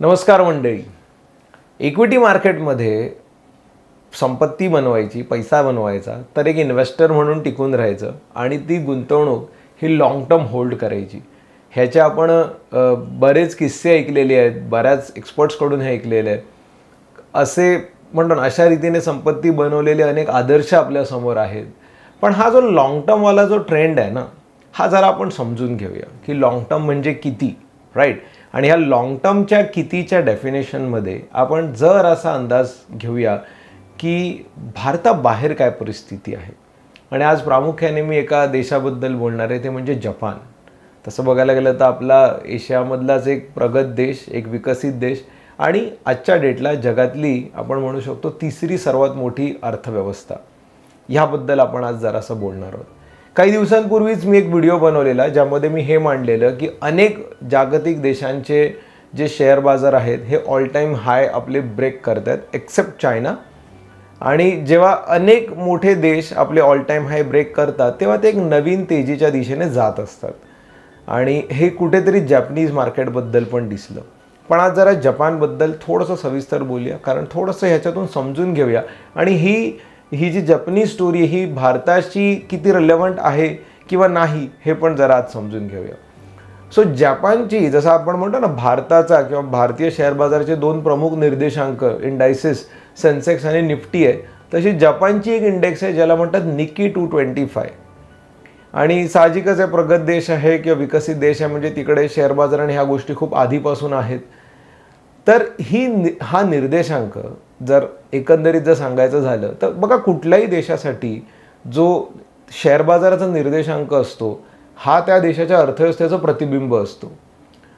नमस्कार मंडळी. इक्विटी मार्केटमध्ये संपत्ती बनवायची पैसा बनवायचा तर एक इन्व्हेस्टर म्हणून टिकून राहायचं आणि ती गुंतवणूक ही लाँग टर्म होल्ड करायची. ह्याचे आपण बरेच किस्से ऐकलेले आहेत बऱ्याच एक्सपर्ट्सकडून हे ऐकलेले आहेत. असे म्हणतो ना अशा रीतीने संपत्ती बनवलेले अनेक आदर्श आपल्यासमोर आहेत. पण हा जो लाँग टर्मवाला जो ट्रेंड आहे ना हा जरा आपण समजून घेऊया की लाँग टर्म म्हणजे किती राईट आणि ह्या लाँग टर्मच्या कितीच्या डेफिनेशनमध्ये आपण जर असा अंदाज घेऊया की भारताबाहेर काय परिस्थिती आहे. आणि आज प्रामुख्याने मी एका देशाबद्दल बोलणार आहे ते म्हणजे जपान. तसं बघायला गेलं तर आपला एशियामधलाच एक प्रगत देश एक विकसित देश आणि आजच्या डेटला जगातली आपण म्हणू शकतो तिसरी सर्वात मोठी अर्थव्यवस्था. ह्याबद्दल आपण आज जरासं बोलणार आहोत. काही दिवसांपूर्वीच मी एक व्हिडिओ बनवलेला ज्यामध्ये मी हे मांडलेलं की अनेक जागतिक देशांचे जे शेअर बाजार आहेत हे ऑल टाईम हाय आपले ब्रेक करत आहेत एक्सेप्ट चायना आणि जेव्हा अनेक मोठे देश आपले ऑल टाईम हाय ब्रेक करतात तेव्हा ते एक नवीन तेजीच्या दिशेने जात असतात. आणि हे कुठेतरी जॅपनीज मार्केटबद्दल पण दिसलं. पण आज जरा जपानबद्दल थोडंसं सविस्तर बोलूया कारण थोडंसं ह्याच्यातून समजून घेऊया. आणि ही ही जी जपनीज स्टोरी ही भारताची किती रिलेवंट आहे किंवा नाही हे पण जरा आज समजून घेऊया. सो जपानची जसं आपण म्हणतो ना भारताचा किंवा भारतीय शेअर बाजाराचे दोन प्रमुख निर्देशांक इंडायसिस सेन्सेक्स आणि निफ्टी आहे तशी जपानची एक इंडेक्स आहे ज्याला म्हणतात निकी टू ट्वेंटी फाय आणि साहजिकच आहे प्रगत देश आहे किंवा विकसित देश आहे म्हणजे तिकडे शेअर बाजार आणि ह्या गोष्टी खूप आधीपासून आहेत. तर ही नि- हा निर्देशांक जर एकंदरीत जर सांगायचं झालं तर बघा कुठल्याही देशासाठी जो शेअर बाजाराचा निर्देशांक असतो हा त्या देशाच्या अर्थव्यवस्थेचं प्रतिबिंब असतो.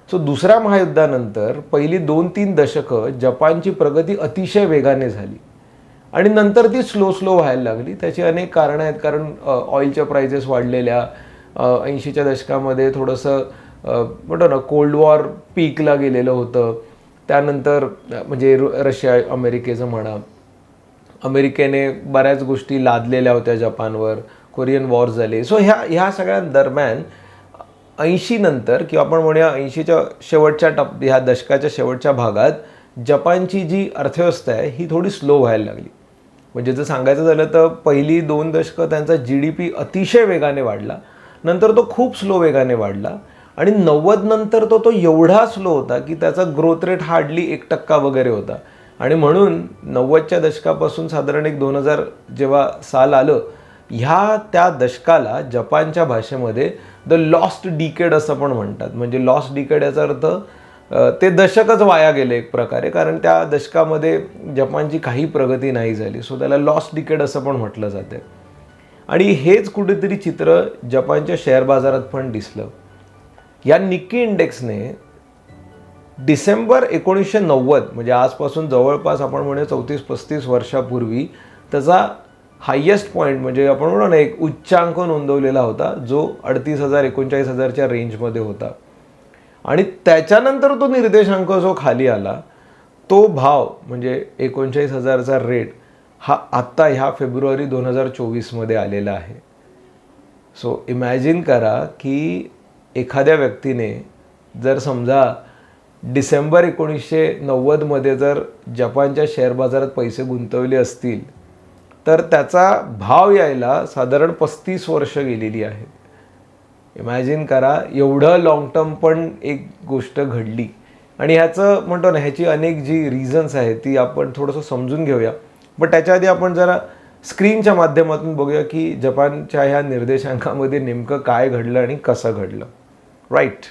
सो दुसऱ्या महायुद्धानंतर पहिली दोन तीन दशकं जपानची प्रगती अतिशय वेगाने झाली. आणि नंतर ती स्लो स्लो व्हायला लागली. त्याची अनेक कारणं आहेत. कारण ऑइलच्या प्राइजेस वाढलेल्या ऐंशीच्या दशकामध्ये थोडंसं म्हणतो ना कोल्ड वॉर पीकला गेलेलं होतं. त्यानंतर म्हणजे रु- रशिया अमेरिकेचं म्हणा अमेरिकेने बऱ्याच गोष्टी लादलेल्या होत्या जपानवर कोरियन वॉर झाले. सो ह्या ह्या सगळ्या दरम्यान ऐंशी नंतर किंवा आपण म्हणूया ऐंशीच्या शेवटच्या टप ह्या दशकाच्या शेवटच्या भागात जपानची जी अर्थव्यवस्था आहे ही थोडी स्लो व्हायला लागली. म्हणजे जर सांगायचं झालं तर पहिली दोन दशकं त्यांचा जी डी पी अतिशय वेगाने वाढला. नंतर तो खूप स्लो वेगाने वाढला. आणि नव्वद नंतर तो तो एवढा स्लो होता की त्याचा ग्रोथ रेट हार्डली एक टक्का वगैरे होता. आणि म्हणून नव्वदच्या दशकापासून साधारण एक दोन हजार जेव्हा साल आलं ह्या त्या दशकाला जपानच्या भाषेमध्ये द लॉस्ट डिकेड असं पण म्हणतात. म्हणजे लॉस्ट डिकेड याचा अर्थ ते दशकच वाया गेले एक प्रकारे कारण त्या दशकामध्ये जपानची काही प्रगती नाही झाली. सो त्याला लॉस्ट डिकेड असं पण म्हटलं जाते. आणि हेच कुठेतरी चित्र जपानच्या शेअर बाजारात पण दिसलं. या निक्की इंडेक्सने डिसेंबर एकोणीसशे नव्वद म्हणजे आजपासून जवळपास आपण म्हणूया चौतीस पस्तीस वर्षापूर्वी त्याचा हायेस्ट पॉईंट म्हणजे आपण म्हणू ना एक उच्चांक नोंदवलेला होता जो अडतीस हजार एकोणचाळीस हजारच्या रेंजमध्ये होता. आणि त्याच्यानंतर तो निर्देशांक जो खाली आला तो भाव म्हणजे एकोणचाळीस हजारचा रेट हा आत्ता ह्या फेब्रुवारी दोन हजार चोवीसमध्ये आलेला आहे. सो इमॅजिन करा की एखाद्या व्यक्तीने जर समजा डिसेंबर एकोणीसशे नव्वदमध्ये जर जपानच्या शेअर बाजारात पैसे गुंतवले असतील तर त्याचा भाव यायला साधारण पस्तीस वर्ष गेलेली आहेत. इमॅजिन करा एवढं लाँग टर्म पण एक गोष्ट घडली. आणि ह्याचं म्हणतो ना ह्याची अनेक जी रिझन्स आहेत ती आपण थोडंसं समजून घेऊया. पण त्याच्या आधी आपण जरा स्क्रीनच्या माध्यमातून बघूया की जपानच्या ह्या निर्देशांकामध्ये नेमकं काय घडलं आणि कसं घडलं. राईट.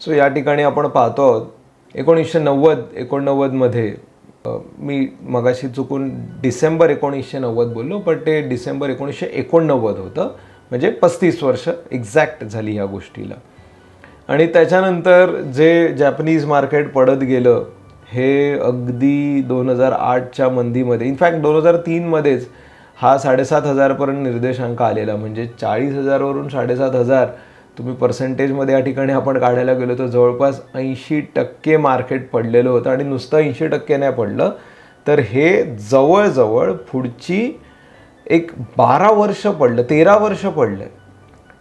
सो या ठिकाणी आपण पाहतो आहोत एकोणीसशे नव्वद एकोणनव्वदमध्ये मी मगाशी चुकून डिसेंबर एकोणीसशे नव्वद बोललो पण ते डिसेंबर एकोणीसशे एकोणनव्वद होतं. म्हणजे पस्तीस वर्ष एक्झॅक्ट झाली ह्या गोष्टीला. आणि त्याच्यानंतर जे जॅपनीज मार्केट पडत गेलं हे अगदी दोन हजार आठच्या मंदीमध्ये इनफॅक्ट दोन हजार तीनमध्येच हा साडेसात हजारपर्यंत निर्देशांक आलेला म्हणजे चाळीस हजारवरून साडेसात हजार तुम्ही पर्सेंटेजमध्ये या ठिकाणी आपण काढायला गेलो तर जवळपास ऐंशी टक्के मार्केट पडलेलं होतं आणि नुसतं ऐंशी टक्के नाही पडलं तर हे जवळजवळ पुढची एक बारा वर्ष पडलं तेरा वर्ष पडलं.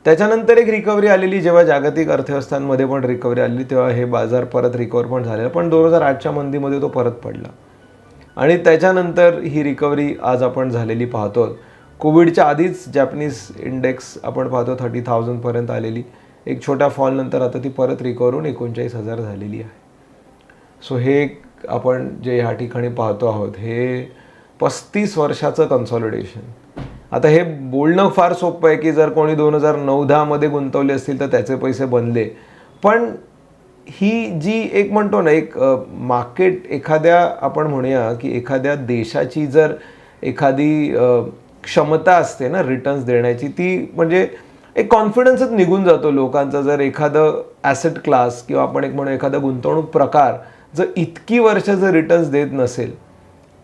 त्याच्यानंतर एक रिकव्हरी आलेली जेव्हा जागतिक अर्थव्यवस्थांमध्ये पण रिकव्हरी आलेली तेव्हा हे बाजार परत रिकवर पण झालेलं पण दोन हजार आठच्या मंदीमध्ये तो परत पडला. आणि त्याच्यानंतर ही रिकव्हरी आज आपण झालेली पाहतो कोविडच्या आधीच जॅपनीज इंडेक्स आपण पाहतो थर्टी थाउजंडपर्यंत आलेली. एक छोट्या फॉलनंतर आता ती परत रिकवरून एकोणचाळीस हजार झालेली आहे. सो हे एक आपण जे ह्या ठिकाणी पाहतो आहोत हे पस्तीस वर्षाचं कन्सॉलिडेशन आता हे बोलणं फार सोपं आहे की जर कोणी दोन हजार नऊ दहामध्ये गुंतवले असतील तर त्याचे पैसे बनले. पण ही जी एक म्हणतो ना एक मार्केट एखाद्या आपण म्हणूया की एखाद्या देशाची जर एखादी क्षमता असते ना रिटर्न्स देण्याची ती म्हणजे एक कॉन्फिडन्सच निघून जातो लोकांचा. जर एखादं ॲसेट क्लास किंवा आपण एक म्हणू एखादा गुंतवणूक प्रकार जर इतकी वर्ष जर रिटर्न्स देत नसेल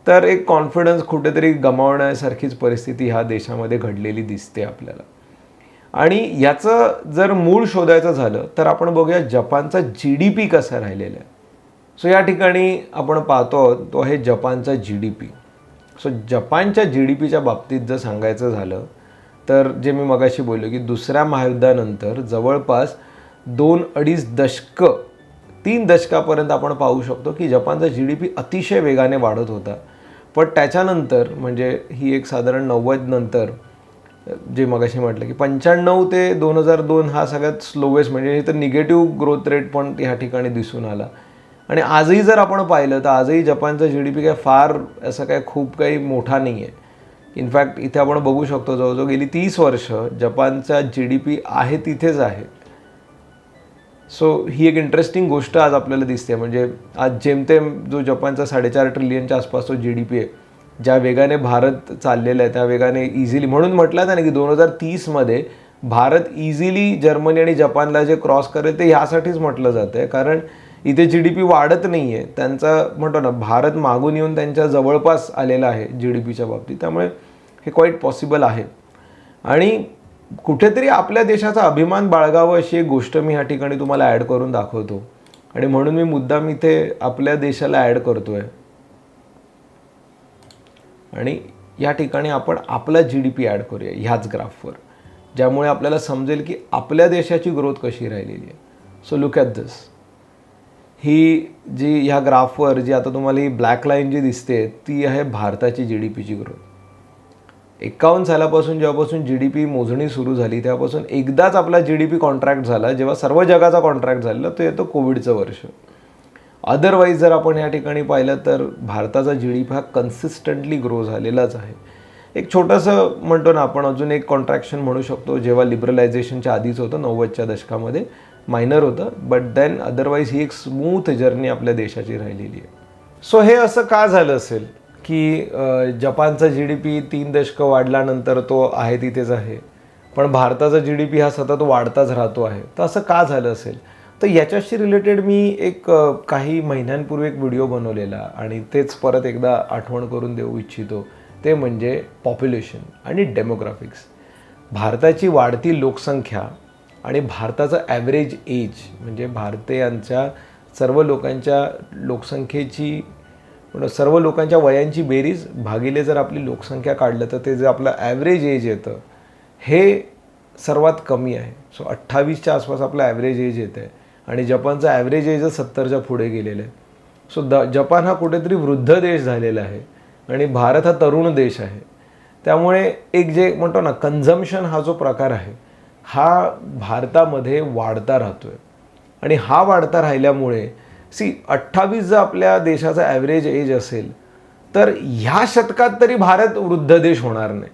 तर एक कॉन्फिडन्स कुठेतरी गमावण्यासारखीच परिस्थिती ह्या देशामध्ये घडलेली दिसते आपल्याला. आणि याचं जर मूळ शोधायचं झालं तर आपण बघूया जपानचा जी डी पी कसा राहिलेला आहे. सो या ठिकाणी आपण पाहतो आहोत तो आहे जपानचा जी डी पी सो जपानच्या जी डी पीच्या बाबतीत जर सांगायचं झालं तर जे मी मगाशी बोललो की दुसऱ्या महायुद्धानंतर जवळपास दोन अडीच दशकं तीन दशकापर्यंत आपण पाहू शकतो की जपानचा जी डी पी अतिशय वेगाने वाढत होता. पण त्याच्यानंतर म्हणजे ही एक साधारण नव्वद नंतर जे मगाशी म्हटलं की पंच्याण्णव ते दोन हजार दोन हा सगळ्यात स्लोवेस्ट म्हणजे हे तर निगेटिव्ह ग्रोथ रेट पण ह्या ठिकाणी दिसून आला. आणि आजही जर आपण पाहिलं तर आजही जपानचा जी डी पी काय फार असं काय खूप काही मोठा नाही आहे इनफॅक्ट इथे आपण बघू शकतो जवळजवळ गेली तीस वर्ष जपानचा जी डी पी आहे तिथेच आहे. सो ही एक इंटरेस्टिंग गोष्ट आज आपल्याला दिसते. म्हणजे आज जेमतेम जो जपानचा साडेचार ट्रिलियनच्या आसपास तो जी डी पी आहे ज्या वेगाने भारत चाललेला आहे त्या वेगाने इझिली म्हणून म्हटलं ना की दोन हजार तीसमध्ये भारत इझिली जर्मनी आणि जपानला जे क्रॉस करेल ते ह्यासाठीच म्हटलं जातं आहे कारण इथे जी डी पी वाढत नाही आहे त्यांचा म्हणतो ना भारत मागून येऊन त्यांच्या जवळपास आलेला आहे जी डी पीच्या बाबतीत. त्यामुळे हे क्वाईट पॉसिबल आहे. आणि कुठेतरी आपल्या देशाचा अभिमान बाळगावं अशी एक गोष्ट मी ह्या ठिकाणी तुम्हाला ॲड करून दाखवतो. आणि म्हणून मी मुद्दाम इथे आपल्या देशाला ॲड करतोय. आणि या ठिकाणी आपण आपला जी डी पी ॲड करूया ह्याच ग्राफवर ज्यामुळे आपल्याला समजेल की आपल्या देशाची ग्रोथ कशी राहिलेली आहे. सो लुक ॲट दिस ही जी ह्या ग्राफवर जी आता तुम्हाला ही ब्लॅक लाईन जी दिसते ती आहे भारताची जी डी पीची ग्रोथ एकावन्न सालापासून जेव्हापासून जी डी पी मोजणी सुरू झाली तेव्हापासून एकदाच आपला जी डी पी कॉन्ट्रॅक्ट झाला जेव्हा सर्व जगाचा कॉन्ट्रॅक्ट झालेला तो येतो कोविडचं वर्ष. अदरवाईज जर आपण या ठिकाणी पाहिलं तर भारताचा जी डी पी हा कन्सिस्टंटली ग्रो झालेलाच आहे. एक छोटंसं म्हणतो ना आपण अजून एक कॉन्ट्रॅक्शन म्हणू शकतो जेव्हा लिबरलायझेशनच्या आधीच होतं नव्वदच्या दशकामध्ये मायनर होतं बट देन अदरवाईज ही एक स्मूथ जर्नी आपल्या देशाची राहिलेली आहे. सो हे असं का झालं असेल? की जपानचा जी डी पी तीन दशकं वाढल्यानंतर तो आहे तिथेच आहे. पण भारताचा जी डी पी हा सतत वाढताच राहतो आहे. तर असं का झालं असेल? तर याच्याशी रिलेटेड मी एक काही महिन्यांपूर्वी एक व्हिडिओ बनवलेला आणि तेच परत एकदा आठवण करून देऊ इच्छितो. ते म्हणजे पॉप्युलेशन आणि डेमोग्राफिक्स भारताची वाढती लोकसंख्या आणि भारताचं ॲव्हरेज एज म्हणजे भारतीयांच्या सर्व लोकांच्या लोकसंख्येची सर्व लोकांच्या वयांची बेरीज भागिले जर आपली लोकसंख्या काढलं तर ते जे आपलं ॲव्हरेज एज येतं हे सर्वात कमी आहे. सो अठ्ठावीसच्या आसपास आपलं ॲव्हरेज एज येतं आहे आणि जपानचं ॲव्हरेज एजच सत्तरच्या पुढे गेलेलं आहे. सो द जपान हा कुठेतरी वृद्ध देश झालेला आहे. आणि भारत हा तरुण देश आहे. त्यामुळे एक जे म्हणतो ना कन्झम्शन हा जो प्रकार आहे हा भारतामध्ये वाढता राहतो आहे आणि हा वाढता राहिल्यामुळे सी अठ्ठावीस जर आपल्या देशाचा ॲव्हरेज एज असेल तर ह्या शतकात तरी भारत वृद्ध देश होणार नाही.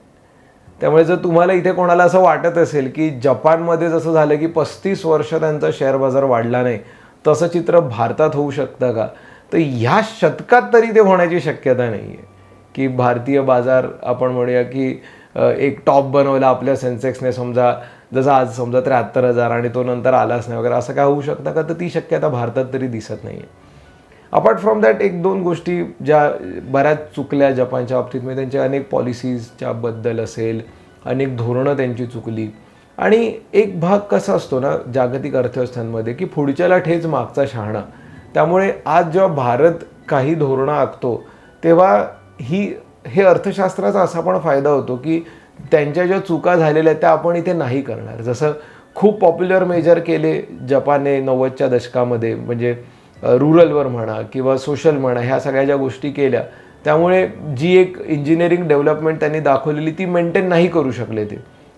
त्यामुळे जर तुम्हाला इथे कोणाला असं वाटत असेल की जपानमध्ये जसं झालं की पस्तीस वर्ष त्यांचा शेअर बाजार वाढला नाही तसं चित्र भारतात होऊ शकतं का? तर ह्या शतकात तरी ते होण्याची शक्यता नाही आहे की भारतीय बाजार आपण म्हणूया की एक टॉप बनवला आपल्या सेन्सेक्सने समजा जसं आज समजा त्र्याहत्तर हजार आणि तो नंतर आलाच नाही वगैरे असं काय होऊ शकतं का? तर ती शक्यता भारतात तरी दिसत नाही आहे अपार्ट फ्रॉम दॅट एक दोन गोष्टी ज्या बऱ्याच चुकल्या जपानच्या बाबतीत म्हणजे त्यांच्या अनेक पॉलिसीजच्या बद्दल असेल अनेक धोरणं त्यांची चुकली. आणि एक भाग कसा असतो ना जागतिक अर्थव्यवस्थांमध्ये की पुढच्याला ठेच मागचा शहाणा. त्यामुळे आज जेव्हा भारत काही धोरणं आखतो तेव्हा ही हे अर्थशास्त्राचा असा पण फायदा होतो की त्यांच्या ज्या चुका झालेल्या आहेत त्या आपण इथे नाही करणार. जसं खूप पॉप्युलर मेजर केले जपानने नव्वदच्या दशकामध्ये म्हणजे रुरलवर म्हणा किंवा सोशल म्हणा ह्या सगळ्या ज्या गोष्टी केल्या त्यामुळे जी एक इंजिनिअरिंग डेव्हलपमेंट त्यांनी दाखवलेली ती मेंटेन नाही करू शकले ते.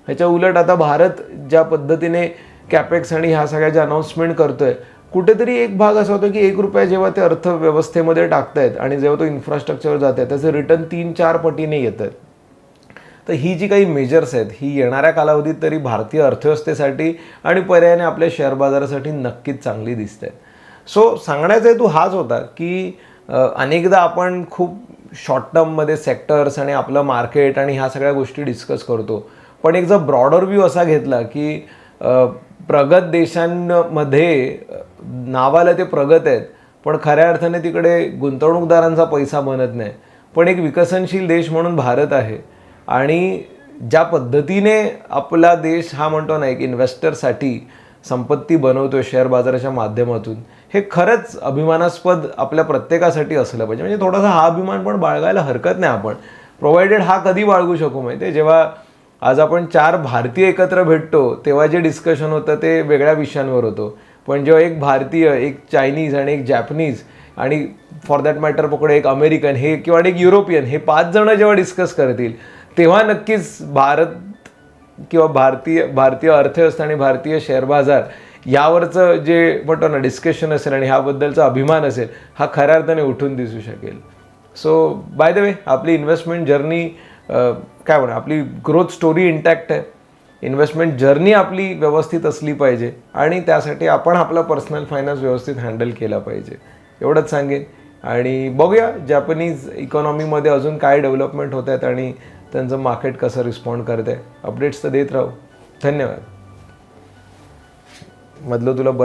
ह्याच्या उलट आता भारत ज्या पद्धतीने कॅपेक्स आणि ह्या सगळ्या ज्या अनाऊन्समेंट करतोय कुठेतरी एक भाग असा होतो की एक रुपया जेव्हा ते अर्थव्यवस्थेमध्ये टाकतायत आणि जेव्हा तो इन्फ्रास्ट्रक्चर जात आहे त्याचं रिटर्न तीन चार पटीने येतं तर ही जी काही मेजर्स आहेत ही येणाऱ्या कालावधीत तरी भारतीय अर्थव्यवस्थेसाठी आणि पर्यायाने आपल्या शेअर बाजारासाठी नक्कीच चांगली दिसते. सो सांगण्याचा हेतू हाच होता की अनेकदा आपण खूप शॉर्ट टर्ममध्ये सेक्टर्स आणि आपलं मार्केट आणि ह्या सगळ्या गोष्टी डिस्कस करतो. पण एक जर ब्रॉडर व्ह्यू असा घेतला की प्रगत देशांमध्ये नावाला ते प्रगत आहेत पण खऱ्या अर्थाने तिकडे गुंतवणूकदारांचा पैसा बनत नाही. पण एक विकसनशील देश म्हणून भारत आहे. आणि ज्या पद्धतीने आपला देश हा म्हणतो ना एक इन्व्हेस्टरसाठी संपत्ती बनवतो शेअर बाजाराच्या माध्यमातून हे खरंच अभिमानास्पद आपल्या प्रत्येकासाठी असलं पाहिजे. म्हणजे थोडासा हा अभिमान पण बाळगायला हरकत नाही आपण. प्रोव्हाइडेड हा कधी बाळगू शकू माहिती आहे जेव्हा आज आपण चार भारतीय एकत्र भेटतो तेव्हा जे डिस्कशन होतं ते वेगळ्या विषयांवर होतं. पण जेव्हा एक भारतीय एक चायनीज आणि एक जॅपनीज आणि फॉर दॅट मॅटर पकडे एक अमेरिकन हे किंवा एक युरोपियन हे पाच जण जेव्हा डिस्कस करतील तेव्हा नक्कीच भारत किंवा भारतीय भारतीय अर्थव्यवस्था आणि भारतीय शेअर बाजार यावरचं जे म्हणतो ना डिस्कशन असेल आणि ह्याबद्दलचा अभिमान असेल हा खऱ्या अर्थाने उठून दिसू शकेल. सो बाय द वे आपली इन्व्हेस्टमेंट जर्नी काय म्हणा आपली ग्रोथ स्टोरी इंटॅक्ट आहे. इन्व्हेस्टमेंट जर्नी आपली व्यवस्थित असली पाहिजे आणि त्यासाठी आपण आपला पर्सनल फायनान्स व्यवस्थित हँडल केला पाहिजे. एवढंच सांगेन. आणि बघूया जॅपनीज इकॉनॉमीमध्ये अजून काय डेव्हलपमेंट होत आहेत आणि त्यांचं मार्केट कसं रिस्पॉन्ड करते? अपडेट्स तर देत राहू. धन्यवाद. मधलं तुला बरं